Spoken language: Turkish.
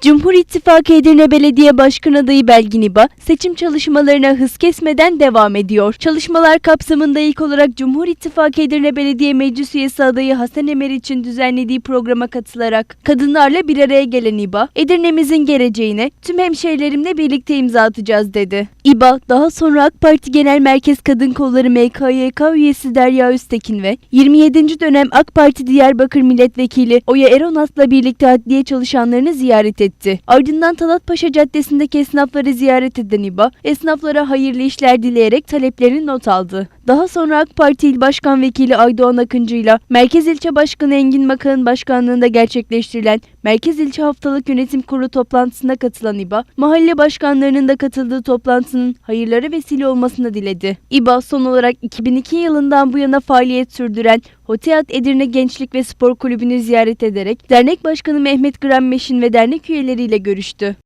Cumhur İttifakı Edirne Belediye Başkan adayı Belgin İba, seçim çalışmalarına hız kesmeden devam ediyor. Çalışmalar kapsamında ilk olarak Cumhur İttifakı Edirne Belediye Meclis Üyesi adayı Hasan Emer için düzenlediği programa katılarak kadınlarla bir araya gelen İba, Edirne'mizin geleceğine tüm hemşehrilerimle birlikte imza atacağız dedi. İba, daha sonra AK Parti Genel Merkez Kadın Kolları MKYK üyesi Derya Öztekin ve 27. dönem AK Parti Diyarbakır Milletvekili Oya Eronas'la birlikte adliye çalışanlarını ziyaret etti. Ardından Talatpaşa Caddesi'ndeki esnafları ziyaret eden İba, esnaflara hayırlı işler dileyerek taleplerini not aldı. Daha sonra AK Parti İl Başkan Vekili Aydoğan Akıncı ile Merkez İlçe Başkanı Engin Makan'ın başkanlığında gerçekleştirilen Merkez İlçe Haftalık Yönetim Kurulu toplantısına katılan İBA, mahalle başkanlarının da katıldığı toplantının hayırlara vesile olmasını diledi. İBA son olarak 2002 yılından bu yana faaliyet sürdüren Hoteat Edirne Gençlik ve Spor Kulübü'nü ziyaret ederek dernek başkanı Mehmet Grammeş'in ve dernek üyeleriyle görüştü.